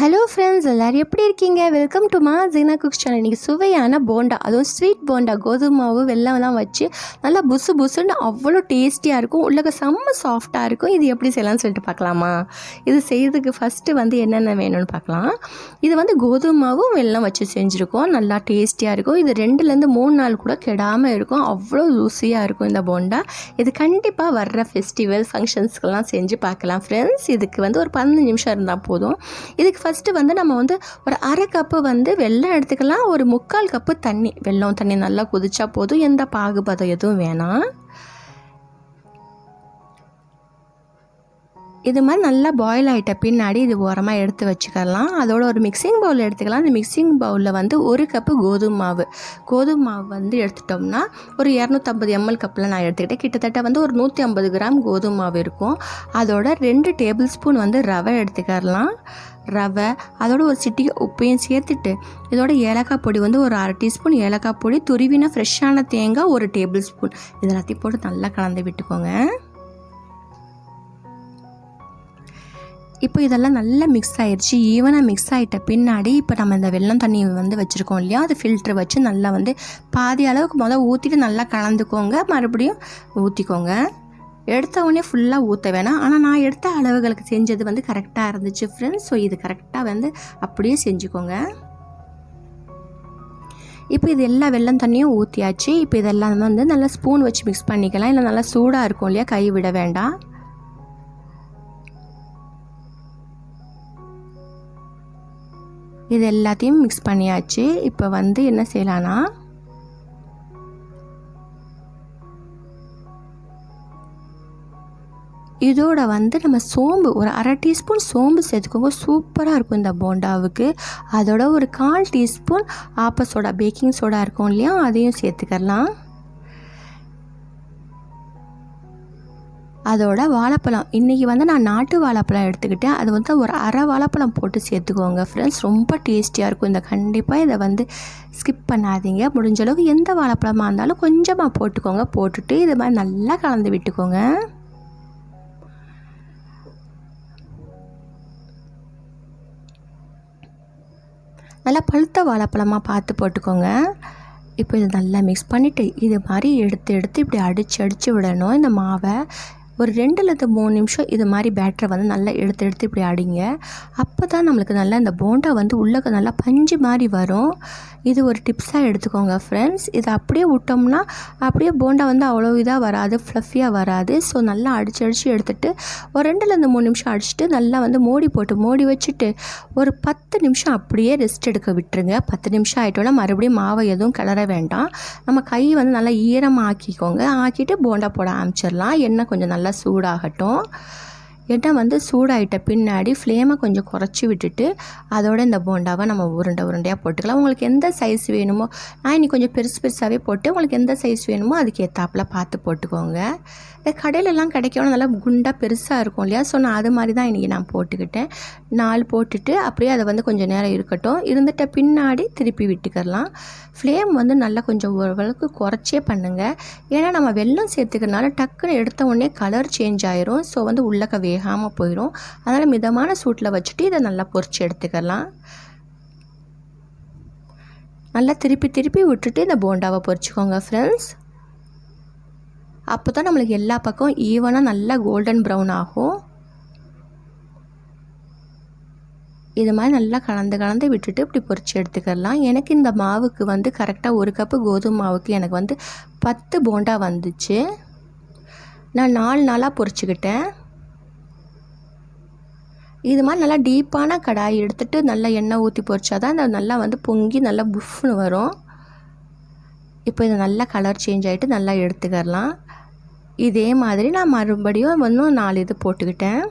Hello friends எல்லோரும் எப்படி இருக்கீங்க? வெல்கம் டு மா ஜீனா குக்ஸ் சேனல் இன்றைக்கி சுவையான போண்டா அதுவும் ஸ்வீட் போண்டா கோதுமை மாவு வெல்லம்லாம் வச்சு நல்லா புசு புசுன்னு அவ்வளோ டேஸ்டியாக இருக்கும். உள்ளக செம்ம சாஃப்டாக இருக்கும். இது எப்படி செய்யலாம்னு சொல்லிட்டு பார்க்கலாமா? இது செய்யறதுக்கு ஃபஸ்ட்டு வந்து என்னென்ன வேணும்னு பார்க்கலாம். இது வந்து கோதுமை மாவும் வெல்லம் வச்சு செஞ்சுருக்கோம். நல்லா டேஸ்டியாக இருக்கும். இது ரெண்டுலேருந்து மூணு நாள் கூட கெடாமல் இருக்கும். அவ்வளோ ருசியாக இருக்கும் இந்த போண்டா. இது கண்டிப்பாக வர்ற ஃபெஸ்டிவல் ஃபங்க்ஷன்ஸ்க்கெல்லாம் செஞ்சு பார்க்கலாம் ஃப்ரெண்ட்ஸ் இதுக்கு வந்து ஒரு பதினஞ்சு நிமிஷம் இருந்தால் போதும். இதுக்கு ஃபஸ்ட்டு வந்து நம்ம வந்து ஒரு அரை கப்பு வந்து வெள்ளம் எடுத்துக்கலாம். ஒரு முக்கால் கப்பு தண்ணி. வெல்லம் தண்ணி நல்லா கொதிச்சா போதும். எந்த பாகுபதம் எதுவும் வேணாம். இது மாதிரி நல்லா பாயில் ஆகிட்ட பின்னாடி இது ஓரமாக எடுத்து வச்சுக்கலாம். அதோட ஒரு மிக்சிங் பவுல் எடுத்துக்கலாம். அந்த மிக்சிங் பவுலில் வந்து ஒரு கப்பு கோதுமை மாவு. கோதுமை மாவு வந்து எடுத்துட்டோம்னா ஒரு இரநூத்தம்பது எம்எல் கப்பில் நான் எடுத்துக்கிட்டேன். கிட்டத்தட்ட வந்து ஒரு நூற்றி ஐம்பது கிராம் கோதுமை மாவு இருக்கும். அதோட ரெண்டு டேபிள் ஸ்பூன் வந்து ரவை எடுத்துக்கலாம் ரவை அதோட ஒரு சிட்டிகை உப்பையும் சேர்த்துட்டு இதோட ஏலக்காய் பொடி வந்து ஒரு அரை டீஸ்பூன் ஏலக்காய் பொடி துருவின ஃப்ரெஷ்ஷான தேங்காய் ஒரு டேபிள் ஸ்பூன் இது எல்லாத்தையும் போட்டு நல்லா கலந்து விட்டுக்கோங்க. இப்போ இதெல்லாம் நல்லா மிக்ஸ் ஆயிடுச்சு ஈவனாக மிக்ஸ் ஆகிட்ட பின்னாடி இப்போ நம்ம இந்த வெள்ளம் தண்ணி வந்து வச்சுருக்கோம் இல்லையா? அது ஃபில்ட்ரு வச்சு நல்லா வந்து பாதி அளவுக்கு முதல் ஊற்றிட்டு நல்லா கலந்துக்கோங்க. மறுபடியும் ஊற்றிக்கோங்க எடுத்த உடனே ஃபுல்லாக ஊற்ற வேணாம். ஆனால் நான் எடுத்த அளவுகளுக்கு செஞ்சது வந்து கரெக்டாக இருந்துச்சு ஃப்ரெண்ட்ஸ் ஸோ இது கரெக்டாக வந்து அப்படியே செஞ்சுக்கோங்க. இப்போ இது எல்லா வெள்ளம் தண்ணியும் ஊற்றியாச்சு இப்போ இதெல்லாம் வந்து நல்லா ஸ்பூன் வச்சு மிக்ஸ் பண்ணிக்கலாம். இல்லை நல்லா சூடாக இருக்கும் இல்லையா? கை விட வேண்டாம். இது எல்லாத்தையும் மிக்ஸ் பண்ணியாச்சு. இப்போ வந்து என்ன செய்யலான்னா இதோட வந்து நம்ம சோம்பு ஒரு அரை டீஸ்பூன் சோம்பு சேர்த்துக்கோங்க. சூப்பராக இருக்கும் இந்த போண்டாவுக்கு. அதோட ஒரு கால் டீஸ்பூன் ஆப்ப சோடா பேக்கிங் சோடா இருக்கும் இல்லையா? அதையும் சேர்த்துக்கலாம். அதோட வாழைப்பழம். இன்றைக்கி வந்து நான் நாட்டு வாழைப்பழம் எடுத்துக்கிட்டேன். அது வந்து ஒரு அரை வாழைப்பழம் போட்டு சேர்த்துக்கோங்க ஃப்ரெண்ட்ஸ் ரொம்ப டேஸ்டியாக இருக்கும். இந்த கண்டிப்பாக இதை வந்து ஸ்கிப் பண்ணாதீங்க. முடிஞ்ச அளவுக்கு எந்த வாழைப்பழமாக இருந்தாலும் கொஞ்சமாக போட்டுக்கோங்க. போட்டுட்டு இது மாதிரி நல்லா கலந்து விட்டுக்கோங்க. நல்லா பழுத்த வாழைப்பழமாக பார்த்து போட்டுக்கோங்க. இப்போ இது நல்லா மிக்ஸ் பண்ணிவிட்டு இது மாதிரி எடுத்து எடுத்து இப்படி அடித்து அடித்து விடணும். இந்த மாவை ஒரு ரெண்டுலேருந்து மூணு நிமிஷம் இது மாதிரி பேட்டரை வந்து நல்லா எடுத்து எடுத்து இப்படி அடிங்க அப்போ தான் நம்மளுக்கு நல்லா இந்த போண்டா வந்து உள்ளக்க நல்லா பஞ்சு மாதிரி வரும். இது ஒரு டிப்ஸாக எடுத்துக்கோங்க ஃப்ரெண்ட்ஸ் இதை அப்படியே விட்டோம்னா அப்படியே போண்டா வந்து அவ்வளோ இதாக வராது ஃப்ளஃபியாக வராது. ஸோ நல்லா அடித்து அடித்து எடுத்துகிட்டு ஒரு ரெண்டுலேருந்து மூணு நிமிஷம் அடிச்சுட்டு நல்லா வந்து மூடி போட்டு மூடி வச்சுட்டு ஒரு பத்து நிமிஷம் அப்படியே ரெஸ்ட் எடுக்க விட்டுருங்க. பத்து நிமிஷம் ஆகிட்டோன்னா மறுபடியும் மாவை எதுவும் கிளற வேண்டாம். நம்ம கை வந்து நல்லா ஈரமாக ஆக்கிக்கோங்க. ஆக்கிட்டு போண்டா போட ஆரம்பிச்சிடலாம். எண்ணெய் கொஞ்சம் நல்லா சூடாகட்டும். எண்ணெய் வந்து சூடாயிட்ட பின்னாடி ஃப்ளேமை கொஞ்சம் குறைச்சி விட்டுட்டு அதோட இந்த போண்டாவை நம்ம உருண்டை உருண்டையாக போட்டுக்கலாம். உங்களுக்கு எந்த சைஸ் வேணுமோ நான் இன்னைக்கு கொஞ்சம் பெருசு பெருசாகவே போட்டு உங்களுக்கு எந்த சைஸ் வேணுமோ அதுக்கு ஏற்றாப்புல பார்த்து போட்டுக்கோங்க. இந்த கடையிலலாம் கிடைக்கணும் நல்லா குண்டாக பெருசாக இருக்கும் இல்லையா? ஸோ நான் அது மாதிரி தான் இன்றைக்கி நான் போட்டுக்கிட்டேன். நாலு போட்டுட்டு அப்படியே அதை வந்து கொஞ்சம் நேரம் இருக்கட்டும். இருந்துட்ட பின்னாடி திருப்பி விட்டுக்கலாம். ஃப்ளேம் வந்து நல்லா கொஞ்சம் ஓரளவுக்கு குறைச்சே பண்ணுங்கள் ஏன்னா நம்ம வெள்ளம் சேர்த்துக்கிறனால டக்குன்னு எடுத்த உடனே கலர் சேஞ்ச் ஆயிரும். ஸோ வந்து உள்ளக்க வேகாமல் போயிடும். அதனால் மிதமான சூட்டில் வச்சுட்டு இதை நல்லா பொரிச்சு எடுத்துக்கலாம். நல்லா திருப்பி திருப்பி விட்டுட்டு இந்த போண்டாவை பொரிச்சுக்கோங்க ஃப்ரெண்ட்ஸ் அப்போ தான் நம்மளுக்கு எல்லா பக்கம் ஈவனாக நல்லா கோல்டன் ப்ரௌன் ஆகும். இது மாதிரி நல்லா கலந்து கலந்து விட்டுட்டு இப்படி பொறிச்சு எடுத்துக்கலாம். எனக்கு இந்த மாவுக்கு வந்து கரெக்டாக ஒரு கப்பு கோதுமை மாவுக்கு எனக்கு வந்து பத்து போண்டா வந்துச்சு. நான் நாலு நாளாக பொரிச்சுக்கிட்டேன் இது மாதிரி நல்லா டீப்பான கடாய் எடுத்துகிட்டு நல்லா எண்ணெய் ஊற்றி பொறிச்சா தான் இந்த நல்லா வந்து பொங்கி நல்லா புஃப்னு வரும். இப்போ இது நல்லா கலர் சேஞ்ச் ஆகிட்டு நல்லா எடுத்துக்கலாம் இதே மாதிரி நான் மறுபடியும் இன்னும் நாலு இது போட்டுக்கிட்டேன்.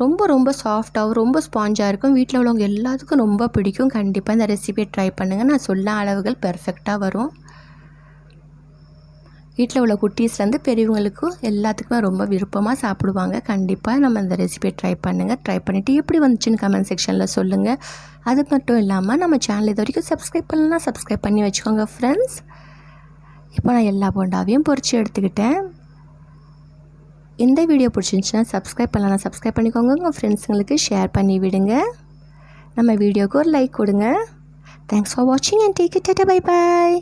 ரொம்ப ரொம்ப சாஃப்டாகவும் ரொம்ப ஸ்பாஞ்சாக இருக்கும். வீட்டில் உள்ளவங்க எல்லாத்துக்கும் ரொம்ப பிடிக்கும். கண்டிப்பாக இந்த ரெசிபியை ட்ரை பண்ணுங்கள் நான் சொல்ல அளவுகள் பெர்ஃபெக்டாக வரும். வீட்டில் உள்ள குட்டீஸ்லேருந்து பெரியவங்களுக்கும் எல்லாத்துக்குமே ரொம்ப விருப்பமாக சாப்பிடுவாங்க. கண்டிப்பாக நம்ம இந்த ரெசிபியை ட்ரை பண்ணுங்கள் ட்ரை பண்ணிவிட்டு எப்படி வந்துச்சுன்னு கமெண்ட் செக்ஷனில் சொல்லுங்கள் அது மட்டும் இல்லாமல் நம்ம சேனல் இது வரைக்கும் சப்ஸ்கிரைப் பண்ணலாம் சப்ஸ்கிரைப் பண்ணி வச்சுக்கோங்க ஃப்ரெண்ட்ஸ் இப்போ நான் எல்லா போண்டாவையும் பொரித்து எடுத்துக்கிட்டேன். இந்த வீடியோ பிடிச்சிருந்துச்சுன்னா சப்ஸ்கிரைப் பண்ணலாம் சப்ஸ்கிரைப் பண்ணிக்கோங்க. உங்கள் ஃப்ரெண்ட்ஸுங்களுக்கு ஷேர் பண்ணி விடுங்க. நம்ம வீடியோக்கு ஒரு லைக் கொடுங்க. தேங்க்ஸ் ஃபார் வாட்சிங் and take it bye bye